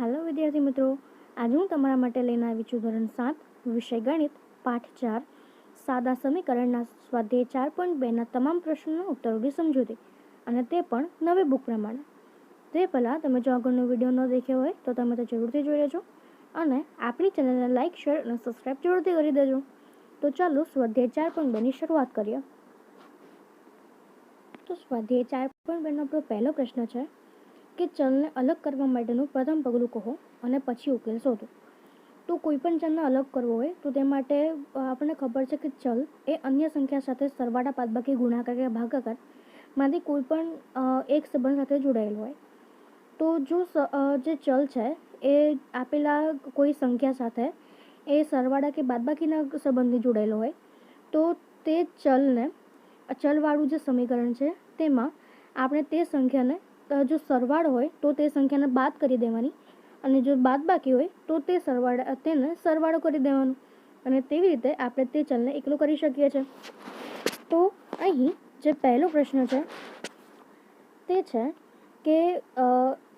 હાલો વિદ્યાર્થી મિત્રો, આજે હું તમારા માટે લઈને આવી છું ધોરણ સાત, વિષય ગણિત, પાઠ ચાર. સાદા સમીકરણના સ્વાધ્યાય ચાર પોઈન્ટ બેના તમામ પ્રશ્નોના ઉત્તરોની સમજૂતી અને તે પણ નવી બુક પ્રમાણે. તે પહેલાં તમે જો આગળનો વીડિયો ન દેખ્યો હોય, તો તમે તો જરૂરથી જોઈ લેજો. અને આપણી ચેનલને લાઇક શેર અને સબસ્ક્રાઈબ જરૂરથી કરી દેજો. તો ચાલો સ્વાધ્યાય ચાર પોઈન્ટ બેની શરૂઆત કરીએ. તો સ્વાધ્યાય ચાર પોઈન્ટ બેનો આપણો પહેલો પ્રશ્ન છે કે ચલને અલગ કરવા માટેનું પ્રથમ પગલું કહો અને પછી ઉકેલ શોધો. તો કોઈ પણ ચલને અલગ કરવો હોય તો તે માટે આપણને ખબર છે કે ચલ એ અન્ય સંખ્યા સાથે સરવાળા બાદબાકી ગુણાકાર કે ભાગાકારમાંથી કોઈ પણ એક સંબંધ સાથે જોડાયેલો હોય. તો જો જે ચલ છે એ આપેલા કોઈ સંખ્યા સાથે એ સરવાળા કે બાદબાકીના સંબંધથી જોડાયેલો હોય, તો તે ચલને, ચલવાળું જે સમીકરણ છે તેમાં આપણે તે સંખ્યાને જો સરવાળો હોય તો તે સંખ્યાને બાદ કરી દેવાની અને જો બાદ બાકી હોય તો તે સરવાળા તેને સરવાળો કરી દેવાનો. અને તેવી રીતે આપણે તે ચલને એકલો કરી શકીએ છીએ. તો અહીં જે પહેલો પ્રશ્ન છે, તે છે કે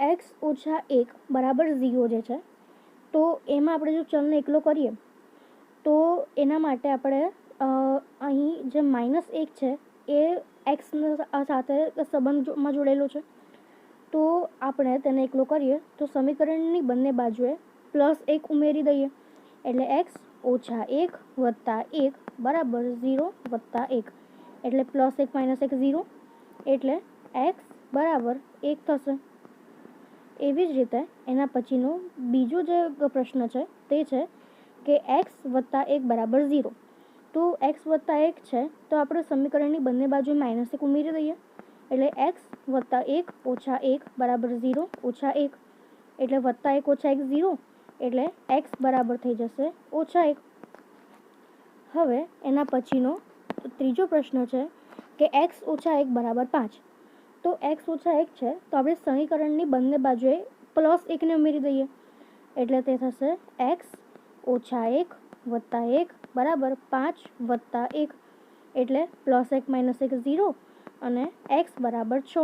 એક્સ ઓછા એક બરાબર ઝીરો જે છે, તો એમાં આપણે જો ચલને એકલો કરીએ, તો એના માટે આપણે અહીં જે માઇનસ એક છે એ એક્સ સાથે સંબંધમાં જોડેલો છે. તો આપણે તેને એકલો કરીએ, તો સમીકરણની બંને બાજુએ પ્લસ એક ઉમેરી દઈએ. એટલે એક્સ ઓછા એક વત્તા એક બરાબર ઝીરો વત્તા એક. એટલે પ્લસ એક માઇનસ એક ઝીરો. એટલે એક્સ બરાબર એક થશે. એવી જ રીતે એના પછીનો બીજો જે પ્રશ્ન છે તે છે કે એક્સ વત્તા એક બરાબર ઝીરો. તો એક્સ વત્તા એક છે, તો આપણે સમીકરણની બંને બાજુ માઇનસ એક ઉમેરી દઈએ. એટલે એક્સ વત્તા એક ઓછા એક બરાબર ઝીરો ઓછા એક. એટલે વત્તા એક ઓછા એક ઝીરો એટલે એક્સ બરાબર થઈ જશે ઓછા એક. હવે એના પછીનો ત્રીજો પ્રશ્ન છે કે એક્સ ઓછા એક બરાબર પાંચ. તો એક્સ ઓછા એક છે તો આપણે સમીકરણની બંને બાજુએ પ્લસ એકને ઉમેરી દઈએ. એટલે તે થશે એક્સ ઓછા એક વત્તા એક બરાબર પાંચ વત્તા એક. એટલે પ્લસ એક માઇનસ એક ઝીરો અને એક્સ બરાબર છ.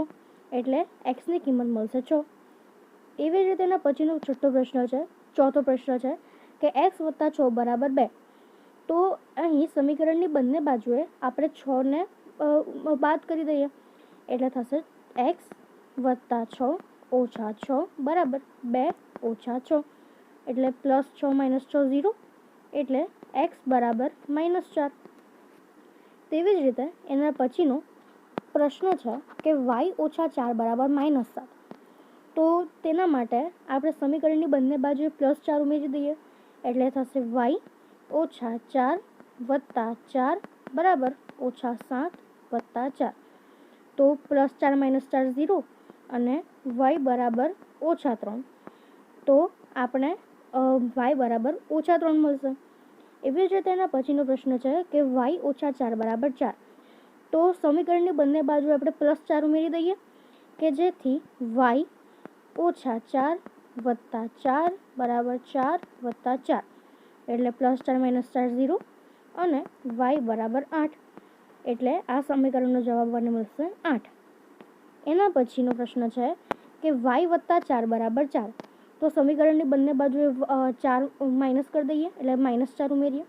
એટલે એક્સની કિંમત મળશે છ. એવી જ રીતે એના પછીનો છઠ્ઠો પ્રશ્ન છે, ચોથો પ્રશ્ન છે કે એક્સ વત્તા છ બરાબર બે. તો અહીં સમીકરણની બંને બાજુએ આપણે છને બાદ કરી દઈએ. એટલે થશે એક્સ વત્તા છ ઓછા છ બરાબર બે ઓછા છ. એટલે પ્લસ છ માઇનસ છ ઝીરો, એટલે એક્સ બરાબર માઇનસ ચાર. તેવી જ રીતે એના પછીનો પ્રશ્ન છે કે વાય ઓછા ચાર બરાબર માઇનસ સાત. તો તેના માટે આપણે સમીકરણની બંને બાજુએ પ્લસ ચાર ઉમેરી દઈએ. એટલે થશે વાય ઓછા ચાર વત્તા ચાર બરાબર ઓછા સાત વત્તા ચાર. તો પ્લસ ચાર માઇનસ ચાર ઝીરો અને વાય બરાબર ઓછા ત્રણ. તો આપણે વાય બરાબર ઓછા ત્રણ મળશે. એવી જ રીતે એના પછીનો પ્રશ્ન છે કે વાય ઓછા ચાર બરાબર ચાર. તો સમીકરણની બંને બાજુ આપણે પ્લસ ચાર ઉમેરી દઈએ કે જેથી વાય ઓછા ચાર વત્તા ચાર બરાબર ચાર વત્તા ચાર. એટલે પ્લસ ચાર માઇનસ ચાર ઝીરો અને વાય બરાબર આઠ. એટલે આ સમીકરણનો જવાબ મને મળશે આઠ. એના પછીનો પ્રશ્ન છે કે વાય વત્તા ચાર બરાબર ચાર. તો સમીકરણની બંને બાજુએ ચાર માઇનસ કરી દઈએ, એટલે માઇનસ ચાર ઉમેરીએ.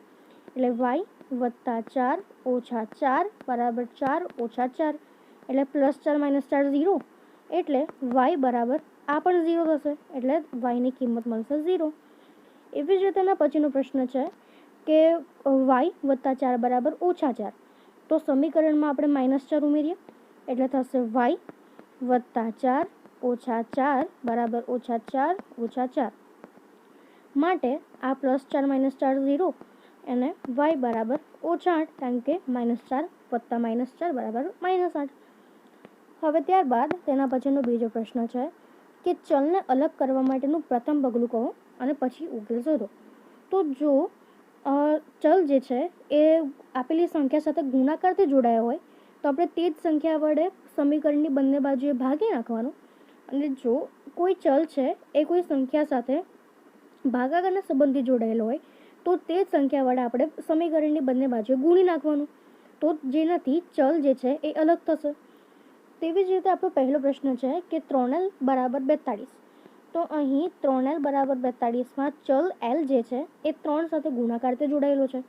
એટલે વાય વત્તા ચાર ઓછા ચાર બરાબર ચાર ઓછા ચાર. એટલે પ્લસ ચાર માઇનસ ચાર ઝીરો એટલે વાય બરાબર આ પણ ઝીરો થશે. એટલે વાયની કિંમત મળશે ઝીરો એવી જ રીતેના પછીનો પ્રશ્ન છે કે વાય વત્તા ચાર બરાબર ઓછા ચાર. તો સમીકરણમાં આપણે માઇનસ ચાર ઉમેરીએ. એટલે થશે વાય વત્તા ચાર ઓછા ચાર બરાબર ઓછા ચાર ઓછા ચાર. માટે આ પ્લસ ચાર માઇનસ ચાર ઝીરો અને વાય બરાબર ઓછા આઠ કારણ કે માઇનસ ચાર વત્તા માઇનસ ચાર બરાબર માઇનસ આઠ. હવે ત્યારબાદ તેના પછીનો બીજો પ્રશ્ન છે કે ચલને અલગ કરવા માટેનું પ્રથમ પગલું કહો અને પછી ઉકેલ શોધો. તો જો ચલ જે છે એ આપેલી સંખ્યા સાથે ગુણાકારથી જોડાયા હોય, તો આપણે તે જ સંખ્યા વડે સમીકરણની બંને બાજુએ ભાગી નાખવાનું. અને જો કોઈ ચલ છે એ કોઈ સંખ્યા સાથે ભાગાકારના સંબંધી જોડાયેલો હોય તો તે જ સંખ્યા વડે આપણે સમીકરણની બંને બાજુએ ગુણી નાખવાનું. તો જેનાથી ચલ જે છે એ અલગ થશે. તેવી જ રીતે આપણો પહેલો પ્રશ્ન છે કે ત્રણ એલ બરાબર બેતાળીસ. તો અહીં ત્રણ એલ બરાબર બેતાળીસમાં ચલ એલ જે છે એ ત્રણ સાથે ગુણાકારથી જોડાયેલો છે.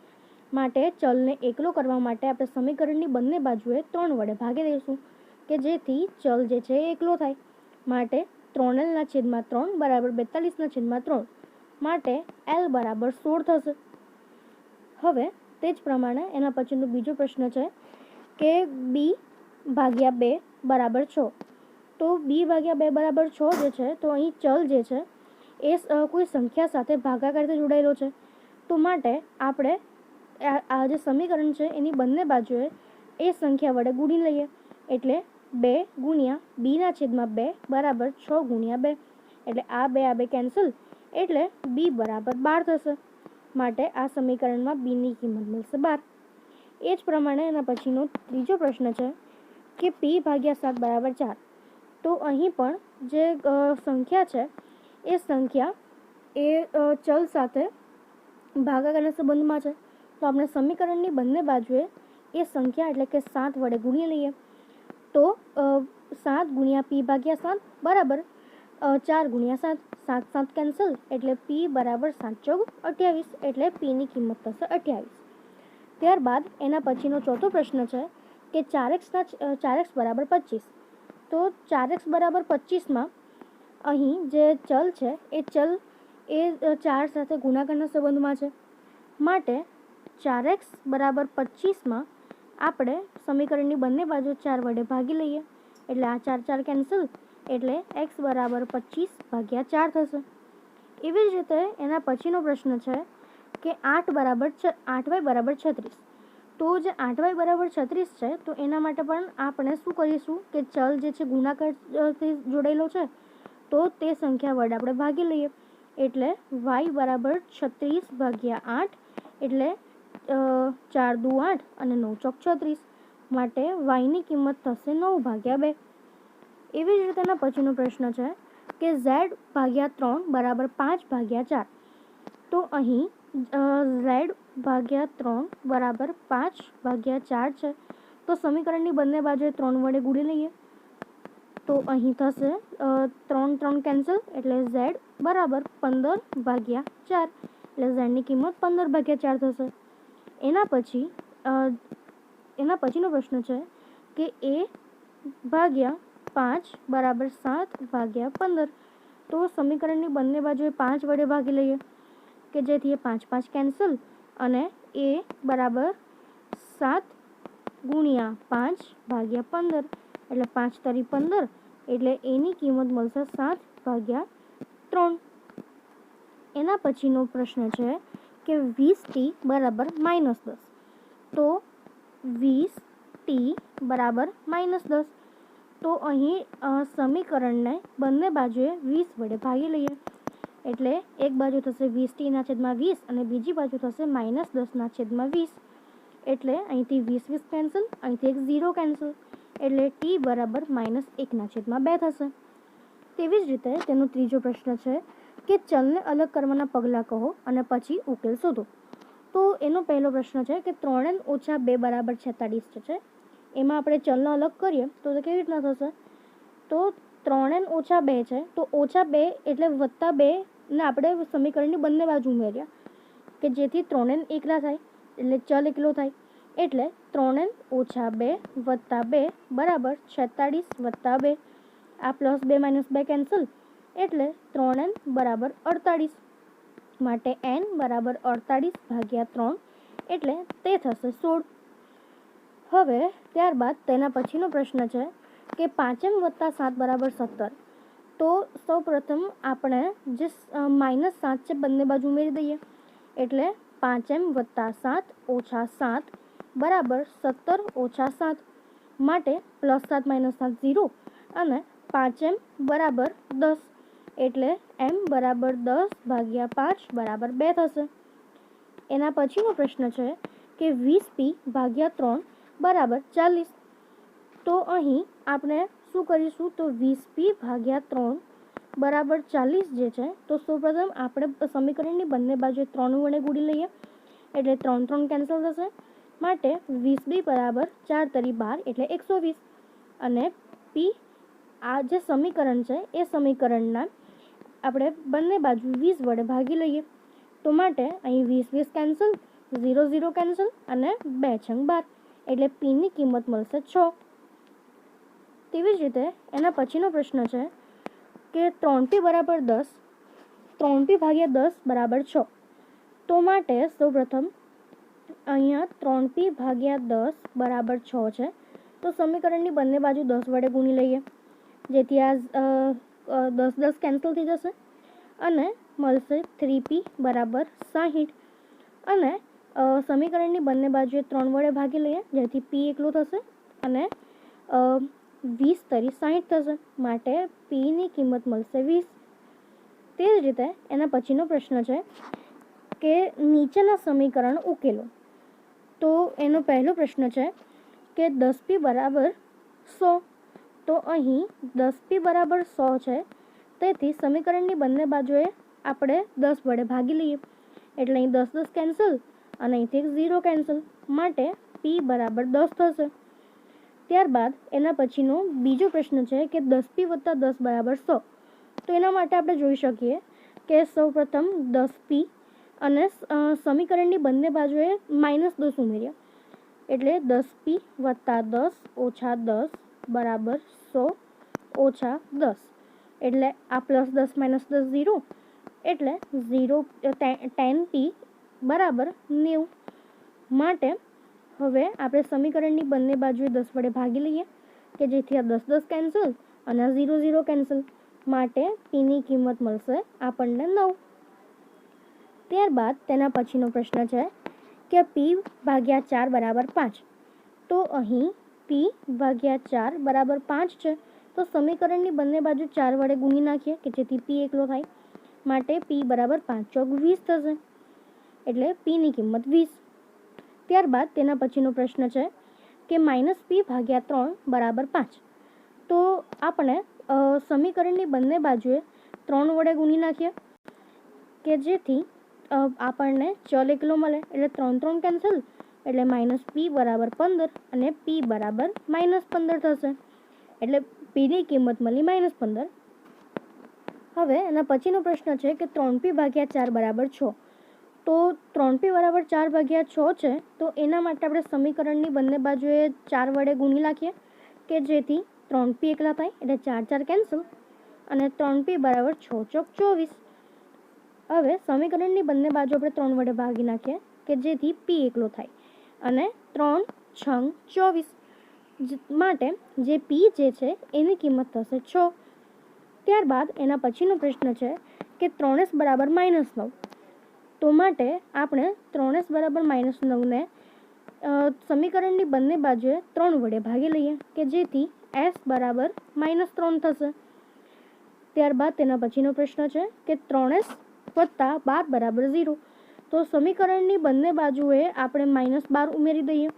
માટે ચલને એકલો કરવા માટે આપણે સમીકરણની બંને બાજુએ ત્રણ વડે ભાગી દઈશું કે જેથી ચલ જે છે એ એકલો થાય. માટે ત્રણ એલના છેદમાં ત્રણ બરાબર બેતાળીસના છેદમાં ત્રણ. માટે એલ બરાબર સોળ થશે. હવે તે જ પ્રમાણે એના પછીનો બીજો પ્રશ્ન છે કે બી ભાગ્યા બે બરાબર છ. તો બી ભાગ્યા બે બરાબર છ જે છે, તો અહીં ચલ જે છે, એ કોઈ સંખ્યા સાથે ભાગાકારથી જોડાયેલો છે. તો માટે આપણે આ જે સમીકરણ છે, એની બંને બાજુએ એ સંખ્યા વડે ગુણી લઈએ. એટલે બે ગુણ્યા બીના છેદમાં બે બરાબર છ ગુણ્યા બે. એટલે આ બે આ બે કેન્સલ એટલે બી બરાબર બાર થશે. માટે આ સમીકરણમાં બીની કિંમત મળશે બાર. એ જ પ્રમાણે એના પછીનો ત્રીજો પ્રશ્ન છે કે પી ભાગ્યા સાત બરાબર ચાર. તો અહીં પણ જે સંખ્યા છે, એ સંખ્યા એ ચલ સાથે ભાગાકારના સંબંધમાં છે. તો આપણે સમીકરણની બંને બાજુએ એ સંખ્યા એટલે કે સાત વડે ગુણી લઈએ. તો સાત ગુણ્યા પી ભાગ્યા સાત બરાબર ચાર ગુણ્યા સાત સાત સાત કેન્સલ એટલે પી બરાબર સાત ચોગ અઠ્યાવીસ એટલે પીની કિંમત થશે અઠ્યાવીસ. ત્યારબાદ એના પછીનો ચોથો પ્રશ્ન છે કે ચાર એક્સના ચાર એક્સ બરાબર પચીસ. તો ચાર એક્સ બરાબર પચીસમાં અહીં જે ચલ છે એ ચલ એ ચાર સાથે ગુણાકારના સંબંધમાં છે. માટે ચાર એક્સ બરાબર પચીસમાં આપણે સમીકરણની બંને બાજુ ચાર વડે ભાગી લઈએ. એટલે આ ચાર ચાર કેન્સલ એટલે એક્સ બરાબર પચીસ ભાગ્યા ચાર થશે. એવી જ રીતે એના પછીનો પ્રશ્ન છે કે આઠ બરાબર છ, આઠ વાય બરાબર છત્રીસ. તો જે આઠ વાય બરાબર છત્રીસ છે, તો એના માટે પણ આપણે શું કરીશું કે ચલ જે છે ગુણાકારથી જોડેલો છે, તો તે સંખ્યા વડે આપણે ભાગી લઈએ. એટલે વાય બરાબર છત્રીસ ભાગ્યા આઠ, એટલે ચાર દુ આઠ અને નવ ચોક છત્રીસ. માટે વાયની કિંમત થશે નવ ભાગ્યા બે. એવી જ રીતેના પછીનો પ્રશ્ન છે કે ઝેડ ભાગ્યા ત્રણ બરાબર પાંચ ભાગ્યા ચાર. તો અહીં ઝેડ ભાગ્યા ત્રણ બરાબર પાંચ ભાગ્યા ચાર છે. તો સમીકરણની બંને બાજુએ ત્રણ વડે ગુડી લઈએ. તો અહીં થશે ત્રણ ત્રણ કેન્સલ એટલે ઝેડ બરાબર પંદર ભાગ્યા ચાર. એટલે ઝેડની કિંમત પંદર ભાગ્યા ચાર થશે. એના પછી એના પછીનો પ્રશ્ન છે કે એ ભાગ્યા પાંચ બરાબર સાત ભાગ્યા પંદર. તો સમીકરણની બંને બાજુએ પાંચ વડે ભાગી લઈએ કે જેથી એ પાંચ પાંચ કેન્સલ અને એ બરાબર સાત ગુણ્યા પાંચ ભાગ્યા પંદર. એટલે પાંચ તરી પંદર એટલે એની કિંમત મળશે સાત ભાગ્યા ત્રણ. એના પછીનો પ્રશ્ન છે કે વીસ ટી બરાબર માઇનસ દસ. તો વીસ ટી બરાબર માઇનસ દસ. તો અહીં સમીકરણને બંને બાજુએ વીસ વડે ભાગી લઈએ. એટલે એક બાજુ થશે વીસ ટીના છેદમાં વીસ અને બીજી બાજુ થશે માઇનસ દસના છેદમાં વીસ. એટલે અહીંથી વીસ વીસ કેન્સલ, અહીંથી એક ઝીરો કેન્સલ. એટલે ટી બરાબર માઇનસ એકના છેદમાં બે થશે. તેવી જ રીતે તેનો ત્રીજો પ્રશ્ન છે કે ચલને અલગ કરવાના પગલાં કહો અને પછી ઉકેલ શોધો. તો એનો પહેલો પ્રશ્ન છે કે ત્રણે ઓછા બે બરાબર છેતાળીસ છે? એમાં આપણે ચલને અલગ કરીએ, તો કેવી રીતના થશે? તો ત્રણ ઓછા બે છે, તો ઓછા બે એટલે વત્તા બે ને આપણે સમીકરણની બંને બાજુ ઉમેર્યા કે જેથી ત્રણ એકલા થાય, એટલે ચલ એકલો થાય. એટલે ત્રણ ઓછા બે વત્તા બે બરાબર છેતાળીસ વત્તા બે. આ પ્લસ બે માઇનસ બે કેન્સલ, એટલે ત્રણ એન બરાબર અડતાળીસ. માટે એન બરાબર અડતાળીસ ભાગ્યા ત્રણ, એટલે તે થશે સોળ. હવે ત્યારબાદ તેના પછીનો પ્રશ્ન છે કે પાંચેમ વત્તા સાત બરાબર સત્તર. તો સૌપ્રથમ આપણે જે માઇનસ સાત છે બંને બાજુ ઉમેરી દઈએ. એટલે પાંચેમ વત્તા સાત ઓછા સાત બરાબર સત્તર ઓછા સાત માટે પ્લસ સાત માઇનસ સાત ઝીરો અને પાંચેમ બરાબર દસ. એટલે એમ બરાબર દસ ભાગ્યા પાંચ બરાબર બે થશે. એના પછીનો પ્રશ્ન છે કે વીસ પી ભાગ્યા ત્રણ બરાબર, ચાલીસ. તો અહીં આપણે શું કરીશું? તો વીસ પી ભાગ્યા ત્રણ બરાબર ચાલીસ જે છે, તો સૌપ્રથમ આપણે સમીકરણની બંને બાજુએ ત્રણ વડે ગુડી લઈએ. એટલે ત્રણ ત્રણ કેન્સલ થશે. માટે વીસ બી બરાબર ચાર તરી બાર, એટલે એકસો વીસ. અને પી આ જે સમીકરણ છે, એ સમીકરણના આપણે બંને બાજુ વીસ વડે ભાગી લઈએ. તો માટે અહીં વીસ વીસ કેન્સલ ઝીરો ઝીરો કેન્સલ અને બે છંગ બાર. એટલે પીની કિંમત મળશે છ. તેવી જ રીતે એના પછીનો પ્રશ્ન છે કે ત્રણ પી બરાબર દસ, ત્રણ પી ભાગ્યા દસ બરાબર છ. તો માટે સૌપ્રથમ અહીંયા ત્રણ પી ભાગ્યા દસ બરાબર છ છે. તો સમીકરણની બંને બાજુ દસ વડે ગુણી લઈએ. જેથી આ દસ દસ કેન્સલ થઈ જશે. અને મળશે થ્રી પી બરાબર સાહીઠ. અને સમીકરણની બંને બાજુએ ત્રણ વડે ભાગી લઈએ, જેથી પી એકલું થશે અને વીસ તરી સાહીઠ થશે. માટે પીની કિંમત મળશે વીસ. તે જ રીતે એના પછીનો પ્રશ્ન છે કે નીચેના સમીકરણ ઉકેલો. તો એનો પહેલો પ્રશ્ન છે કે દસ પી બરાબર સો. તો અહીં દસ પી બરાબર સો છે. તેથી સમીકરણની બંને બાજુએ આપણે દસ વડે ભાગી લઈએ. એટલે અહીં દસ દસ કેન્સલ. અને અહીંથી ઝીરો કેન્સલ. માટે પી બરાબર દસ થશે. ત્યારબાદ એના પછીનો બીજો પ્રશ્ન છે કે દસ પી વત્તા દસ બરાબર સો. તો એના માટે આપણે જોઈ શકીએ કે સૌપ્રથમ દસ પી અને સમીકરણની બંને બાજુએ માઇનસ દસ ઉમેર્યા. એટલે દસ પી વત્તા દસ ઓછા દસ બરાબર સો ઓછા દસ. એટલે આ પ્લસ દસ માઇનસ દસ ઝીરો. એટલે ઝીરો ટેન પી બરાબર? નેવું. માટે હવે આપણે સમીકરણની બંને બાજુએ દસ વડે ભાગી લઈએ કે જેથી આ દસ દસ કેન્સલ અને આ ઝીરો ઝીરો કેન્સલ માટે પીની કિંમત મળશે આપણને નવ. ત્યારબાદ તેના પછીનો પ્રશ્ન છે કે પી ભાગ્યા ચાર બરાબર પાંચ. તો અહીં પી ભાગ્યા ચાર બરાબર પાંચ છે. તો સમીકરણની બંને બાજુ ચાર વડે ગુણી નાખીએ કે જેથી પી એકલો થાય. માટે પી બરાબર પાંચ ચોક વીસ થશે. એટલે પીની કિંમત વીસ. ત્યારબાદ તેના પછીનો પ્રશ્ન છે કે માઇનસ પી ભાગ્યા ત્રણ બરાબર પાંચ. તો આપણે સમીકરણની બંને બાજુએ ત્રણ વડે ગુણી નાખીએ કે જેથી આપણને ચલ એકલો મળે. એટલે ત્રણ ત્રણ કેન્સલ એટલે માઇનસ પી બરાબર પંદર અને પી બરાબર માઇનસ પંદર થશે. એટલે પીની કિંમત મળી માઇનસ પંદર. હવે એના પછીનો પ્રશ્ન છે કે ત્રણ પી ભાગ્યા ચાર બરાબર છ. તો ત્રણ પી બરાબર ચાર ભાગ્યા છ છે, તો એના માટે આપણે સમીકરણની બંને બાજુએ ચાર વડે ગુણી નાખીએ કે જેથી ત્રણ પી એકલા થાય એટલે ચાર ચાર કેન્સલ અને ત્રણ પી બરાબર છ ચોક ચોવીસ. હવે સમીકરણની બંને બાજુ આપણે ત્રણ વડે ભાગી નાખીએ કે જેથી પી એકલો થાય અને ત્રણ છંગ ચોવીસ. માટે જે પી જે છે એની કિંમત થશે છ. ત્યારબાદ એના પછીનો પ્રશ્ન છે કે ત્રણેસ બરાબર માઇનસ નવ. તો માટે આપણે ત્રણેસ બરાબર માઇનસ નવને સમીકરણની બંને બાજુએ ત્રણ વડે ભાગી લઈએ કે જેથી એસ બરાબર માઇનસ ત્રણ થશે. ત્યારબાદ તેના પછીનો પ્રશ્ન છે કે ત્રણેસ વત્તા બાર બરાબર ઝીરો. તો સમીકરણની બંને બાજુએ આપણે માઇનસ બાર ઉમેરી દઈએ.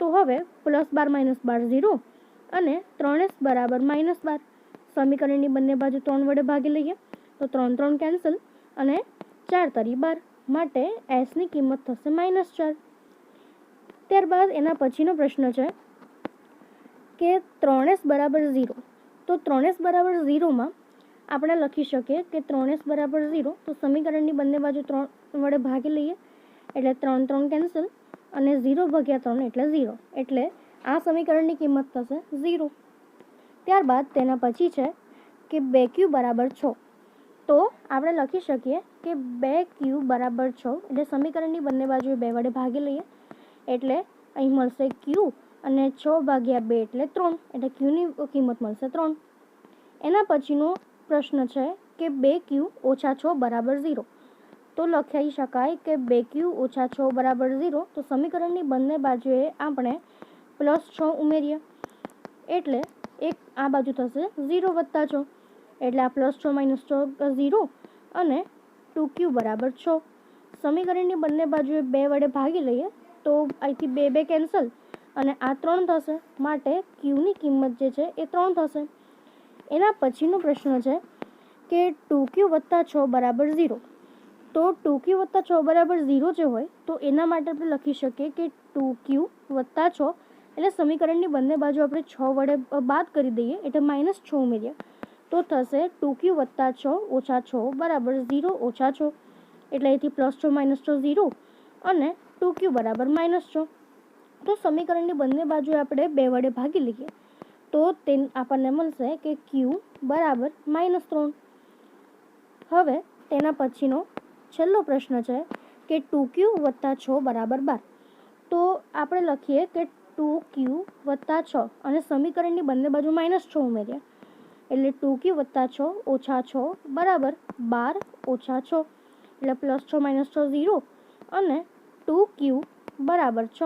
તો હવે પ્લસ બાર માઇનસ બાર ઝીરો અને ત્રણેસ બરાબર માઇનસ બાર. સમીકરણની બંને બાજુ ત્રણ વડે ભાગી લઈએ. તો ત્રણ ત્રણ કેન્સલ. અને ચાર તરી બાર માટે એસની કિંમત થશે માઇનસ ચાર. ત્યારબાદ એના પછીનો પ્રશ્ન છે કે ત્રણેસ બરાબર ઝીરો તો ત્રણેસ બરાબર ઝીરોમાં આપણે લખી શકીએ કે ત્રણેસ બરાબર ઝીરો તો સમીકરણની બંને બાજુ ત્રણ વડે ભાગી લઈએ. એટલે ત્રણ ત્રણ કેન્સલ અને ઝીરો ભાગ્યા ત્રણ એટલે ઝીરો એટલે આ સમીકરણની કિંમત થશે ઝીરો ત્યારબાદ તેના પછી છે કે બે ક્યુ બરાબર છ. તો આપણે લખી શકીએ કે બે ક્યુ બરાબર છ એટલે સમીકરણની બંને બાજુએ બે વડે ભાગી લઈએ. એટલે અહીં મળશે ક્યુ અને છ ભાગ્યા બે એટલે ત્રણ. એટલે ક્યુની કિંમત મળશે ત્રણ. એના પછીનો પ્રશ્ન છે કે બે ક્યુ ઓછા છ બરાબર ઝીરો. તો લખાઈ શકાય કે બે ક્યુ ઓછા છ બરાબર ઝીરો. તો સમીકરણની બંને બાજુએ આપણે પ્લસ છ ઉમેરીએ. એટલે એક આ બાજુ થશે ઝીરો વત્તા છ. એટલે આ પ્લસ છ માઇનસ છ ઝીરો અને ટુ ક્યુ બરાબર છ. સમીકરણની બંને બાજુએ બે વડે ભાગી લઈએ તો અહીંથી બે બે કેન્સલ અને આ ત્રણ થશે. માટે ક્યુની કિંમત જે છે એ ત્રણ થશે. એના પછીનો પ્રશ્ન છે કે ટુ ક્યુ વત્તા છ બરાબર ઝીરો તો ટુ ક્યુ વત્તા છ બરાબર ઝીરો જે હોય તો એના માટે આપણે લખી શકીએ કે ટુ ક્યુ વત્તા છ. એટલે સમીકરણની બંને બાજુ આપણે છ વડે બાદ કરી દઈએ એટલે માઇનસ છ ઉમેરીએ. તો થશે ટુ ક્યુ વત્તા છ ઓછા છ બરાબર ઝીરો ઓછા છ. એટલે અહીંથી પ્લસ છ માઇનસ છ ઝીરો અને ટુ ક્યુ બરાબર માઇનસ છ. તો સમીકરણની બંને બાજુએ આપણે બે વડે ભાગી લઈએ. તો તે આપણને મળશે કે ક્યુ બરાબર માઇનસ ત્રણ. હવે તેના પછીનો છેલ્લો પ્રશ્ન છે કે ટુ ક્યુ વત્તા છ બરાબર બાર. તો આપણે લખીએ કે ટુ ક્યુ વત્તા છ અને સમીકરણની બંને બાજુ માઇનસ છ ઉમેર્યા એટલે ટુ ક્યુ વત્તા છ ઓછા છ બરાબર બાર ઓછા છ. એટલે પ્લસ છ માઇનસ છ ઝીરો અને ટુ ક્યુ બરાબર છ.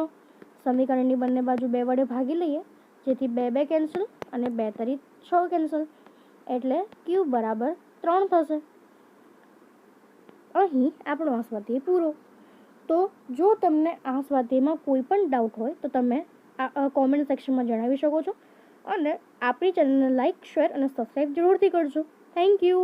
સમીકરણની બંને બાજુ બે વડે ભાગી લઈએ, જેથી બે બે કેન્સલ અને બે તરી છ કેન્સલ. એટલે ક્યુ બરાબર ત્રણ થશે. અહીં આપણો આ સ્વાધ્યાય પૂરો. તો જો તમને આ સ્વાધ્યાયમાં કોઈ પણ ડાઉટ હોય તો તમે આ કોમેન્ટ સેક્શનમાં જણાવી શકો છો. અને આપણી ચેનલને લાઇક શેર અને સબસ્ક્રાઈબ જરૂરથી કરજો. Thank you